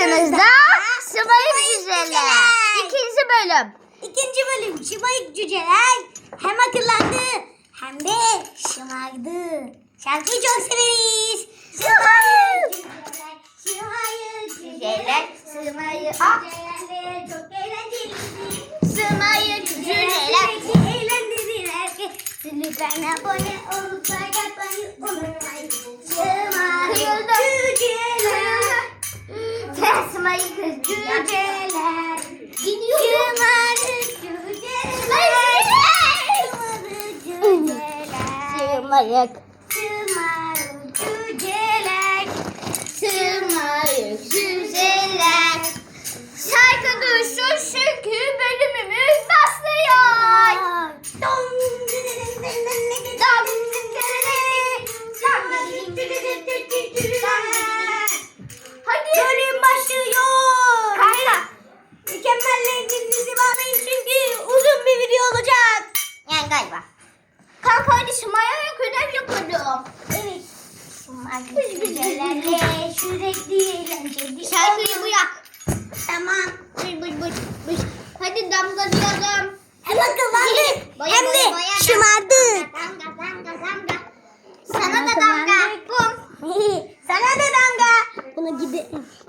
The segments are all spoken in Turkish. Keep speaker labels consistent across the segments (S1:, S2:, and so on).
S1: karşınızda Sımayık Cüceler. İkinci bölüm.
S2: İkinci bölüm şımarık cüceler hem akıllandı hem de şımardı. Şarkıyı çok severiz. Şımarık cüceler, şımarık cüceler,
S1: Sımayık
S2: cüceler çok eğlenceli.
S1: Sımayık Cüceler.
S2: Eğlendirirler ki lütfen abone olup like atmayı unutmayın.
S1: Sen Sımayık Cüceler.
S2: Cüceler.
S1: Gidiyor.
S2: Şımarık cüceler. Şımarık cüceler.
S1: Sımayık.
S2: Şımarık sürekli eğlenceli.
S1: Şarkıyı buyak.
S2: Tamam.
S1: Bıç bıç bıç bıç. Hadi damgalayalım.
S2: Hem akıllandık hem de şımardık.
S1: Damga damga damga. Sana da damga. Bum.
S2: Sana da damga. Bunu gide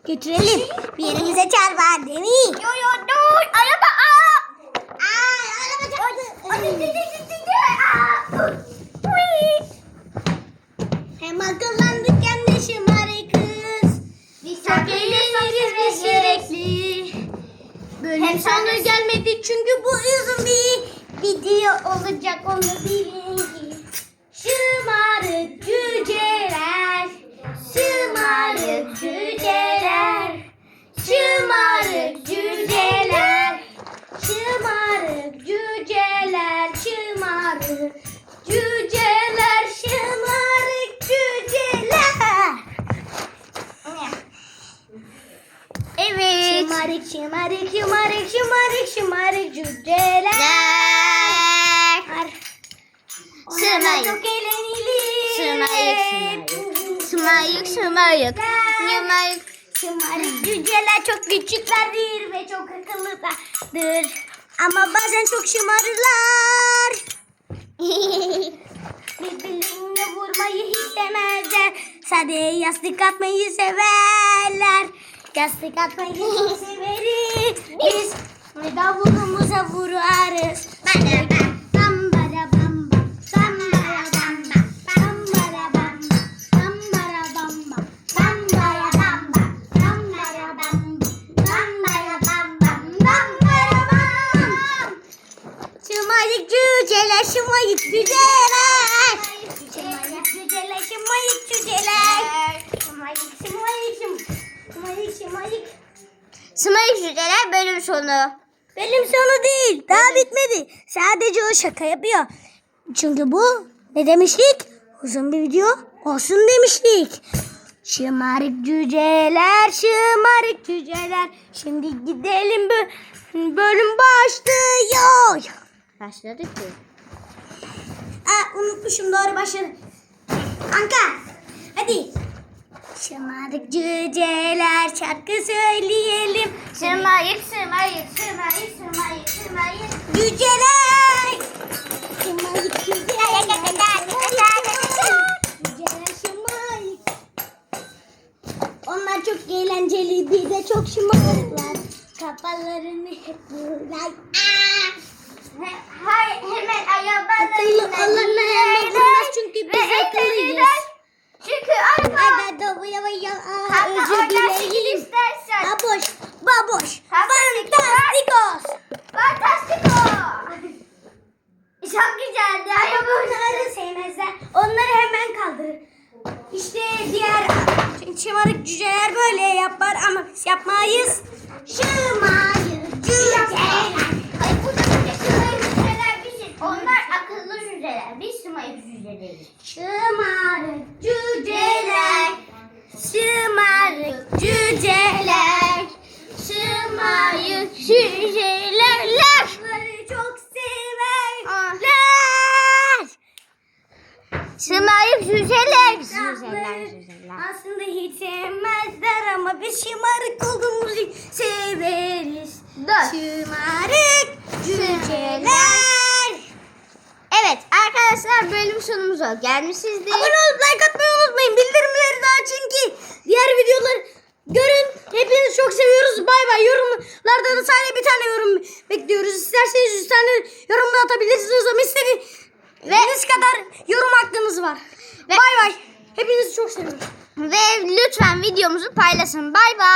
S2: götürelim. Bir yerimize çarpar değil mi?
S1: Yo yo
S2: Bölüm
S1: Hem
S2: sonu gelmedi çünkü bu uzun bir video olacak onu bilin. Şımarık şımarık şımarık şımarık şımarık cüceler. Şımarık. çok eğlenelim.
S1: Şımarık, şımarık. Sımayık sımayık. Sımayık.
S2: Şımarık cüceler çok küçüklerdir ve çok akıllılardır. Ama bazen çok şımarırlar. Birbirlerine vurmayı hiç sevmezler. Sadece yastık atmayı severler. Yastık atmayı severiz. Biz davulumuza vurarız. Bam bam. Bam bara bam. Şımarık cüceler, şımarık cüceler. Şımarık cüceler, şımarık cüceler. Şımarık, şımarık,
S1: Cüceler bölüm sonu.
S2: Benim sonu değil, daha bitmedi. Sadece o şaka yapıyor. Çünkü bu ne demiştik? Uzun bir video olsun demiştik. Şımarık cüceler, şımarık cüceler. Şimdi gidelim bö- bölüm başlıyor.
S1: Başladık mı?
S2: Aa, unutmuşum doğru başladı. Anka hadi. Şımarık cüceler şarkı söyleyelim.
S1: Sımayık sımayık sımayık sımayık sımayık.
S2: Cüceler. Şımarık cüceler. Cüceler şımarık. Onlar çok eğlenceli bir de çok şımarıklar. Kafalarını hep vururlar. Aa!
S1: Hay hemen
S2: Akıllı
S1: arabalarına
S2: olanlar hemen vurmaz çünkü biz
S1: Ve
S2: akıllıyız.
S1: eğlenirler. Çünkü araba.
S2: Hadi da bu ya ya. Aa, Özür
S1: istersen.
S2: Baboş, baboş,
S1: Fantastik.
S2: fantastikos.
S1: Fantastico. Çok güzeldi. Araba
S2: Onları sevmezler. Onları hemen kaldırır. İşte diğer şımarık cüceler böyle yapar ama biz yapmayız. Şımarık cüceler.
S1: Ay burada bir sımayık cüceler bizim. Onlar akıllı cüceler. Biz sımayık cüceleriz.
S2: Şımarık cüceler. Şımarık cüceler.
S1: Sımayık cücelerler.
S2: Onları çok severler.
S1: Sımayık cüceler.
S2: Cüceler, cüceler. Aslında hiç sevmezler ama biz şımarık olduğumuz için severiz.
S1: Dur.
S2: Şımarık cüceler.
S1: Arkadaşlar bölüm sonumuza gelmişizdir.
S2: Abone olup like atmayı unutmayın. Bildirimleri de açın ki diğer videoları görün. Hepinizi çok seviyoruz. Bay bay. Yorumlarda da sadece bir tane yorum bekliyoruz. İsterseniz 100 tane yorum da atabilirsiniz ama istediğiniz kadar yorum hakkınız var. Bay bay. Hepinizi çok seviyorum.
S1: Ve lütfen videomuzu paylaşın. Bay bay.